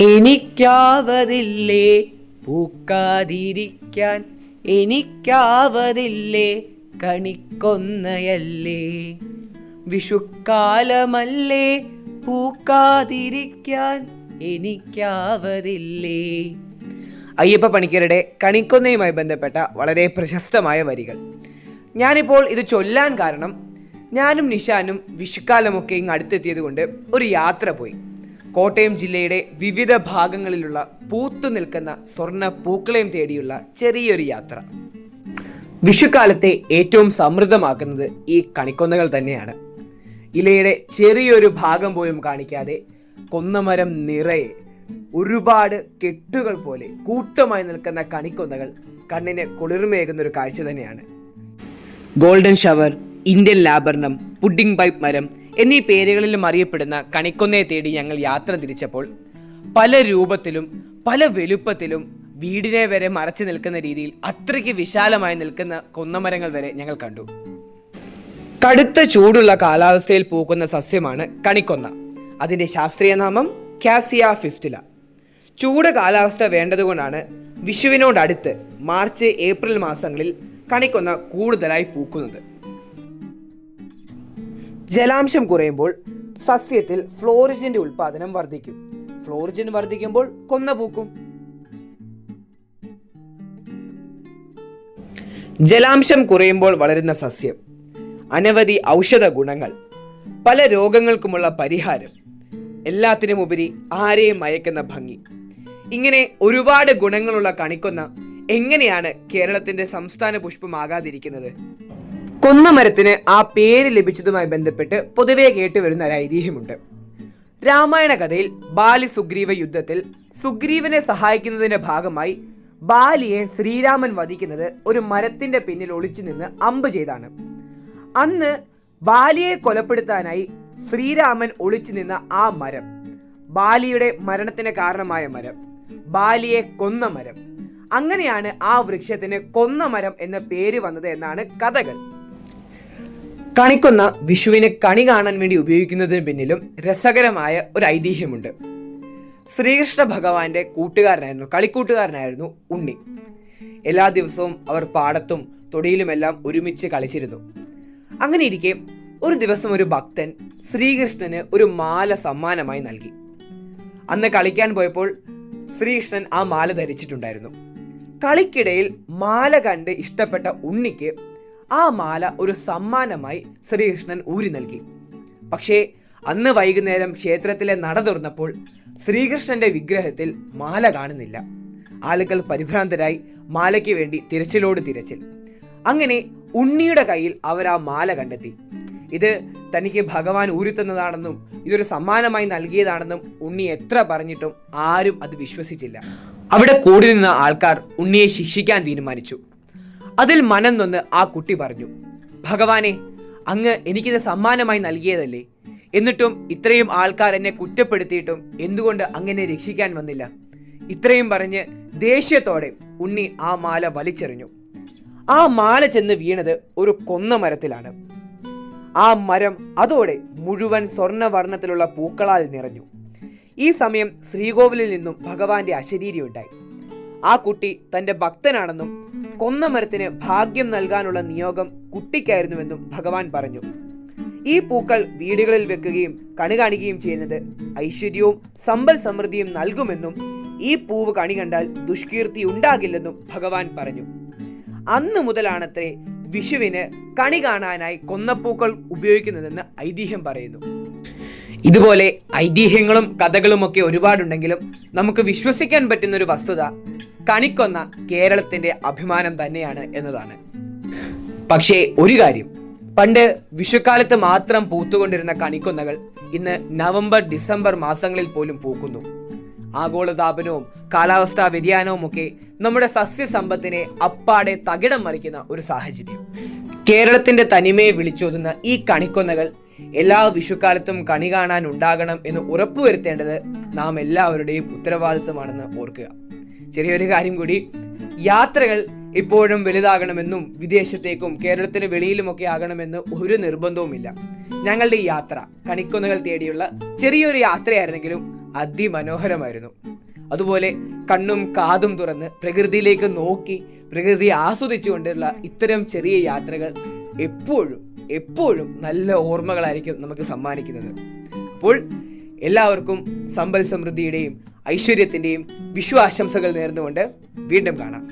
എനിക്കാവതില്ലേ? പൂക്കാതിരിക്കാൻ എനിക്കാവതില്ലേ? കണിക്കൊന്നയല്ലേ? വിഷുക്കാലമല്ലേ? പൂക്കാതിരിക്കാൻ എനിക്കാവതില്ലേ? അയ്യപ്പ പണിക്കരുടെ കണിക്കൊന്നയുമായി ബന്ധപ്പെട്ട വളരെ പ്രശസ്തമായ വരികൾ. ഞാനിപ്പോൾ ഇത് ചൊല്ലാൻ കാരണം ഞാനും നിഷാനും വിഷുക്കാലമൊക്കെ ഇങ്ങ് അടുത്തെത്തിയത് കൊണ്ട് ഒരു യാത്ര പോയി. കോട്ടയം ജില്ലയുടെ വിവിധ ഭാഗങ്ങളിലുള്ള പൂത്തു നിൽക്കുന്ന സ്വർണ പൂക്കളെയും തേടിയുള്ള ചെറിയൊരു യാത്ര. വിഷുക്കാലത്തെ ഏറ്റവും സമൃദ്ധമാക്കുന്നത് ഈ കണിക്കൊന്നകൾ തന്നെയാണ്. ഇലയുടെ ചെറിയൊരു ഭാഗം പോലും കാണിക്കാതെ കൊന്നമരം നിറയെ ഒരുപാട് കെട്ടുകൾ പോലെ കൂട്ടമായി നിൽക്കുന്ന കണിക്കൊന്നകൾ കണ്ണിന് കുളിർമയേകുന്ന ഒരു കാഴ്ച തന്നെയാണ്. Golden shower Indian laburnum pudding pipe മരം എന്നീ പേരുകളിലും അറിയപ്പെടുന്ന കണിക്കൊന്നയെ തേടി ഞങ്ങൾ യാത്ര തിരിച്ചപ്പോൾ പല രൂപത്തിലും പല വലുപ്പത്തിലും വീടിനെ വരെ മറച്ചു നിൽക്കുന്ന രീതിയിൽ അത്രയ്ക്ക് വിശാലമായി നിൽക്കുന്ന കൊന്നമരങ്ങൾ വരെ ഞങ്ങൾ കണ്ടു. കടുത്ത ചൂടുള്ള കാലാവസ്ഥയിൽ പൂക്കുന്ന സസ്യമാണ് കണിക്കൊന്ന. അതിന്റെ ശാസ്ത്രീയ നാമം കാസിയ ഫിസ്റ്റില. ചൂട് കാലാവസ്ഥ വേണ്ടതുകൊണ്ടാണ് വിഷുവിനോടടുത്ത് മാർച്ച് ഏപ്രിൽ മാസങ്ങളിൽ കണിക്കൊന്ന കൂടുതലായി പൂക്കുന്നത്. ജലാംശം കുറയുമ്പോൾ സസ്യത്തിൽ ഫ്ലോറിജിന്റെ ഉൽപാദനം വർദ്ധിക്കും. ഫ്ലോറിജിൻ വർദ്ധിക്കുമ്പോൾ കൊന്ന പൂക്കും. ജലാംശം കുറയുമ്പോൾ വളരുന്ന സസ്യം. അനവധി ഔഷധ ഗുണങ്ങൾ. പല രോഗങ്ങൾക്കുമുള്ള പരിഹാരം. എല്ലാത്തിനുമുപരി ആരെയും മയക്കുന്ന ഭംഗി. ഇങ്ങനെ ഒരുപാട് ഗുണങ്ങളുള്ള കണിക്കൊന്ന എങ്ങനെയാണ് കേരളത്തിന്റെ സംസ്ഥാന പുഷ്പമാകാതിരിക്കുന്നത്? കൊന്നമരത്തിന് ആ പേര് ലഭിച്ചതുമായി ബന്ധപ്പെട്ട് പൊതുവേ കേട്ടുവരുന്ന ഒരു ഐതിഹ്യമുണ്ട്. രാമായണ കഥയിൽ ബാലി സുഗ്രീവ യുദ്ധത്തിൽ സുഗ്രീവനെ സഹായിക്കുന്നതിന്റെ ഭാഗമായി ബാലിയെ ശ്രീരാമൻ വധിക്കുന്നത് ഒരു മരത്തിന്റെ പിന്നിൽ ഒളിച്ചു നിന്ന് അമ്പ് ചെയ്താണ്. അന്ന് ബാലിയെ കൊലപ്പെടുത്താനായി ശ്രീരാമൻ ഒളിച്ചു നിന്ന ആ മരം ബാലിയുടെ മരണത്തിന് കാരണമായ മരം ബാലിയെ കൊന്ന മരം. അങ്ങനെയാണ് ആ വൃക്ഷത്തിന് കൊന്ന മരം എന്ന പേര് വന്നത് എന്നാണ് കഥകൾ. കണിക്കൊന്ന വിഷുവിനെ കണി കാണാൻ വേണ്ടി ഉപയോഗിക്കുന്നതിന് പിന്നിലും രസകരമായ ഒരു ഐതിഹ്യമുണ്ട്. ശ്രീകൃഷ്ണ ഭഗവാന്റെ കൂട്ടുകാരനായിരുന്നു കളിക്കൂട്ടുകാരനായിരുന്നു ഉണ്ണി. എല്ലാ ദിവസവും അവർ പാടത്തും തൊടിയിലുമെല്ലാം ഒരുമിച്ച് കളിച്ചിരുന്നു. അങ്ങനെ ഇരിക്കെ ഒരു ദിവസം ഒരു ഭക്തൻ ശ്രീകൃഷ്ണന് ഒരു മാല സമ്മാനമായി നൽകി. അന്ന് കളിക്കാൻ പോയപ്പോൾ ശ്രീകൃഷ്ണൻ ആ മാല ധരിച്ചിട്ടുണ്ടായിരുന്നു. കളിക്കിടയിൽ മാല കണ്ട് ഇഷ്ടപ്പെട്ട ഉണ്ണിക്ക് ആ മാല ഒരു സമ്മാനമായി ശ്രീകൃഷ്ണൻ ഊരി നൽകി. പക്ഷേ അന്ന് വൈകുന്നേരം ക്ഷേത്രത്തിലെ നട തുറന്നപ്പോൾ ശ്രീകൃഷ്ണന്റെ വിഗ്രഹത്തിൽ മാല കാണുന്നില്ല. ആളുകൾ പരിഭ്രാന്തരായി മാലയ്ക്ക് വേണ്ടി തിരച്ചിലോട് തിരച്ചിൽ. അങ്ങനെ ഉണ്ണിയുടെ കയ്യിൽ അവർ ആ മാല കണ്ടെത്തി. ഇത് തനിക്ക് ഭഗവാൻ ഊരിത്തന്നതാണെന്നും ഇതൊരു സമ്മാനമായി നൽകിയതാണെന്നും ഉണ്ണി എത്ര പറഞ്ഞിട്ടും ആരും അത് വിശ്വസിച്ചില്ല. അവിടെ കൂടി നിന്ന ആൾക്കാർ ഉണ്ണിയെ ശിക്ഷിക്കാൻ തീരുമാനിച്ചു. അതിൽ മനം നൊന്ന് ആ കുട്ടി പറഞ്ഞു ഭഗവാനെ അങ്ങ് എനിക്കിത് സമ്മാനമായി നൽകിയതല്ലേ? എന്നിട്ടും ഇത്രയും ആൾക്കാർ എന്നെ കുറ്റപ്പെടുത്തിയിട്ടും എന്തുകൊണ്ട് അങ്ങനെ രക്ഷിക്കാൻ വന്നില്ല? ഇത്രയും പറഞ്ഞ് ദേഷ്യത്തോടെ ഉണ്ണി ആ മാല വലിച്ചെറിഞ്ഞു. ആ മാല ചെന്ന് വീണത് ഒരു കൊന്ന മരത്തിലാണ്. ആ മരം അതോടെ മുഴുവൻ സ്വർണവർണത്തിലുള്ള പൂക്കളാൽ നിറഞ്ഞു. ഈ സമയം ശ്രീകോവിലിൽ നിന്നും ഭഗവാന്റെ അശരീരി ഉണ്ടായി ആ കുട്ടി തന്റെ ഭക്തനാണെന്നും കൊന്ന മരത്തിന് ഭാഗ്യം നൽകാനുള്ള നിയോഗം കുട്ടിക്കായിരുന്നുവെന്നും ഭഗവാൻ പറഞ്ഞു. ഈ പൂക്കൾ വീടുകളിൽ വെക്കുകയും കണി കാണുകയും ചെയ്യുന്നത് ഐശ്വര്യവും സമ്പൽ സമൃദ്ധിയും നൽകുമെന്നും ഈ പൂവ് കണി കണ്ടാൽ ദുഷ്കീർത്തി ഉണ്ടാകില്ലെന്നും ഭഗവാൻ പറഞ്ഞു. അന്ന് മുതലാണത്രേ വിഷുവിന് കണി കാണാനായി കൊന്നപ്പൂക്കൾ ഉപയോഗിക്കുന്നതെന്ന് ഐതിഹ്യം പറയുന്നു. ഇതുപോലെ ഐതിഹ്യങ്ങളും കഥകളും ഒക്കെ ഒരുപാടുണ്ടെങ്കിലും നമുക്ക് വിശ്വസിക്കാൻ പറ്റുന്ന ഒരു വസ്തുത കണിക്കൊന്ന കേരളത്തിന്റെ അഭിമാനം തന്നെയാണ് എന്നതാണ്. പക്ഷേ ഒരു കാര്യം പണ്ട് വിഷുക്കാലത്ത് മാത്രം പൂത്തുകൊണ്ടിരുന്ന കണിക്കൊന്നകൾ ഇന്ന് നവംബർ ഡിസംബർ മാസങ്ങളിൽ പോലും പൂക്കുന്നു. ആഗോളതാപനവും കാലാവസ്ഥാ വ്യതിയാനവും ഒക്കെ നമ്മുടെ സസ്യസമ്പത്തിനെ അപ്പാടെ തകിടം മറിക്കുന്ന ഒരു സാഹചര്യം. കേരളത്തിന്റെ തനിമയെ വിളിച്ചോതുന്ന ഈ കണിക്കൊന്നകൾ എല്ലാ വിഷുക്കാലത്തും കണി കാണാൻ ഉണ്ടാകണം എന്ന് ഉറപ്പുവരുത്തേണ്ടത് നാം എല്ലാവരുടെയും ഉത്തരവാദിത്വമാണെന്ന് ഓർക്കുക. ചെറിയൊരു കാര്യം കൂടി യാത്രകൾ ഇപ്പോഴും വലുതാകണമെന്നും വിദേശത്തേക്കും കേരളത്തിന് വെളിയിലുമൊക്കെ ആകണമെന്ന് ഒരു നിർബന്ധവുമില്ല. ഞങ്ങളുടെ ഈ യാത്ര കണിക്കൊന്നകൾ തേടിയുള്ള ചെറിയൊരു യാത്രയായിരുന്നെങ്കിലും അതിമനോഹരമായിരുന്നു. അതുപോലെ കണ്ണും കാതും തുറന്ന് പ്രകൃതിയിലേക്ക് നോക്കി പ്രകൃതി ആസ്വദിച്ചുകൊണ്ടുള്ള ഇത്തരം ചെറിയ യാത്രകൾ എപ്പോഴും എപ്പോഴും നല്ല ഓർമ്മകളായിരിക്കും നമുക്ക് സമ്മാനിക്കുന്നത്. അപ്പോൾ എല്ലാവർക്കും സമ്പൽ സമൃദ്ധിയുടെയും ഐശ്വര്യത്തിന്റെയും വിശ്വാശംസകൾ നേർന്നുകൊണ്ട് വീണ്ടും കാണാം.